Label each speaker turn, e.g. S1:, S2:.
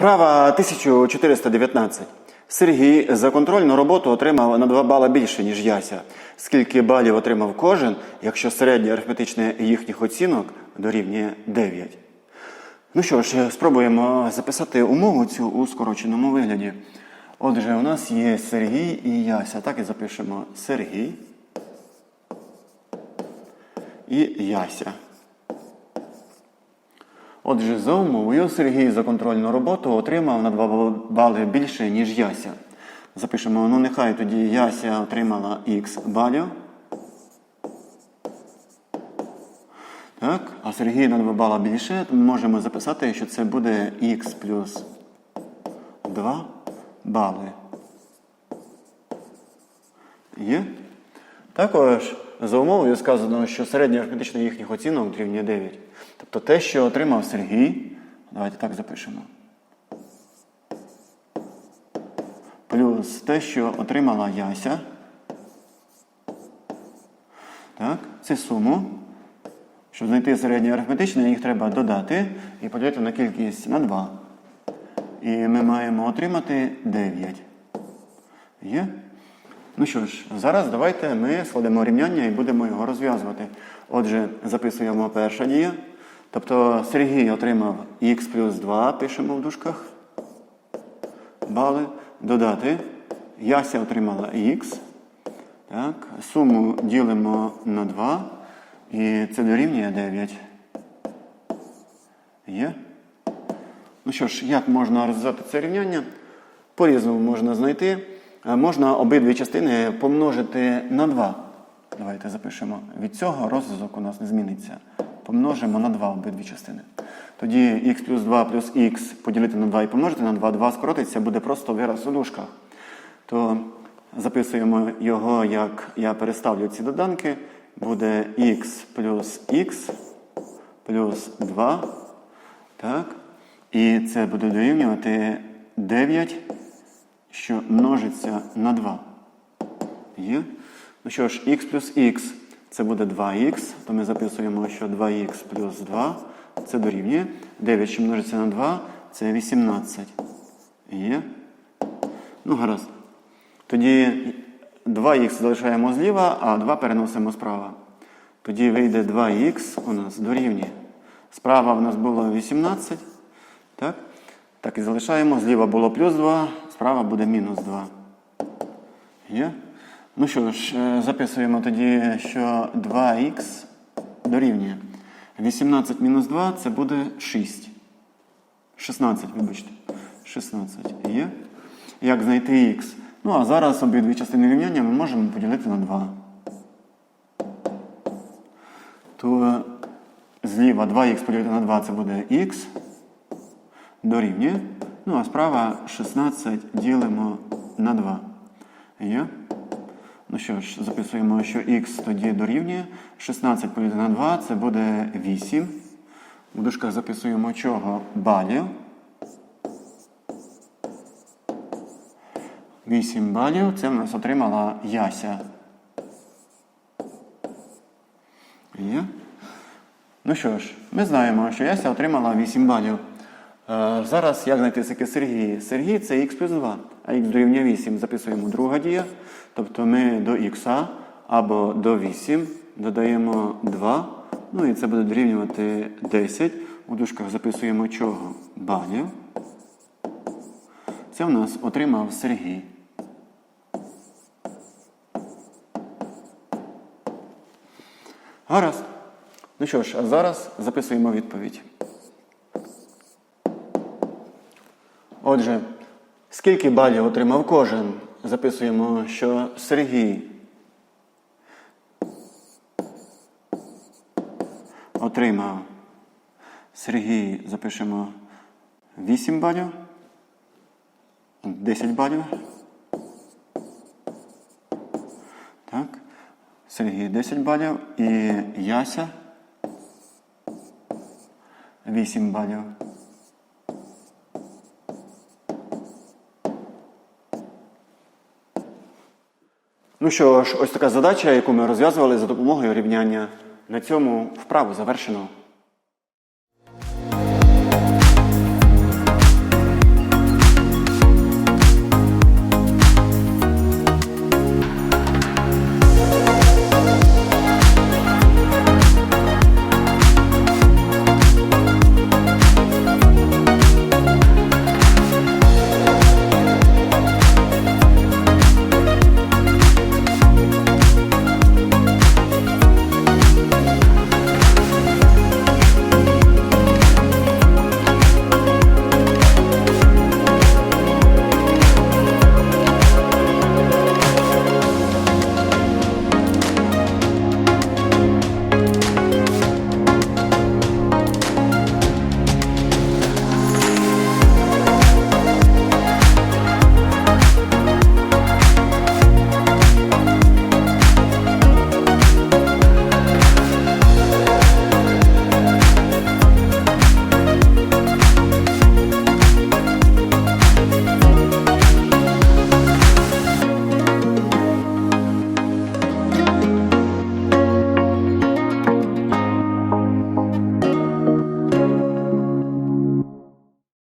S1: Вправа 1419. Сергій за контрольну роботу отримав на 2 бали більше, ніж Яся. Скільки балів отримав кожен, якщо середнє арифметичне їхніх оцінок дорівнює 9? Ну що ж, спробуємо записати умову цю у скороченому вигляді. Отже, у нас є Сергій і Яся. Так і запишемо Сергій і Яся. Отже, за Сергій за контрольну роботу отримав на 2 бали більше, ніж Яся. Запишемо, ну нехай тоді Яся отримала х балів. Так, а Сергій на 2 бала більше, можемо записати, що це буде х плюс 2 бали. Є? Також за умовою сказано, що середня арифметична їхніх оцінок дорівнює 9. Тобто те, що отримав Сергій, давайте так запишемо. Плюс те, що отримала Яся. Так, це суму. Щоб знайти середнє арифметичне, їх треба додати і поділити на кількість на 2. І ми маємо отримати 9. Є? Ну що ж, зараз давайте ми складемо рівняння і будемо його розв'язувати. Отже, записуємо перша дія. Тобто Сергій отримав х плюс 2, пишемо в дужках. Бали. Додати. Яся отримала х. Так. Суму ділимо на 2. І це дорівнює 9. Є? Ну що ж, як можна розв'язати це рівняння? По-різному можна знайти. Е, Можна обидві частини помножити на 2. Давайте запишемо. Від цього розв'язок у нас не зміниться. Помножимо на 2 обидві частини. Тоді х плюс 2 плюс х поділити на 2 і помножити на 2, 2 скоротиться, буде просто вираз у дужках. То записуємо його, як я переставлю ці доданки. Буде х плюс х плюс 2. Так. І це буде дорівнювати 9 що множиться на 2. Є? Ну що ж, х плюс х це буде 2х, то ми записуємо, що 2х плюс 2 це дорівнює. 9, що множиться на 2, це 18. Є? Ну, гаразд. Тоді 2х залишаємо зліва, а 2 переносимо справа. Тоді вийде 2х у нас дорівнює. Справа в нас було 18. Так? Так і залишаємо. Зліва було плюс 2, справа буде мінус 2. Є? Ну що ж, е, записуємо тоді, що 2х дорівнює. 18 мінус 2 це буде 6. 16, вибачте. 16 є. Як знайти х? Ну, а зараз обидві частини рівняння ми можемо поділити на 2. То зліва 2х поділити на 2 це буде х дорівнює. Ну, а справа 16 ділимо на 2. Є? Ну що ж, записуємо, що х тоді дорівнює. 16 поділити на 2 це буде 8. В дужках записуємо чого? Балів. 8 балів. Це в нас отримала Яся. Є? Ну що ж, ми знаємо, що Яся отримала 8 балів. Е, Зараз як знайти таке Сергій? Сергій це х плюс 2, а х дорівнює 8. Записуємо друга дія. Тобто ми до х або до 8 додаємо 2. Ну і це буде дорівнювати 10. У дужках записуємо чого? Балів. Це в нас отримав Сергій. Гаразд. Ну що ж, а зараз записуємо відповідь. Отже, скільки балів отримав кожен? Записуємо, що Сергій отримав. Сергій запишемо 8 балів, 10 балів. Так. Сергій 10 балів і Яся 8 балів. Ну що ж, ось така задача, яку ми розв'язували за допомогою рівняння. На цьому вправу завершено.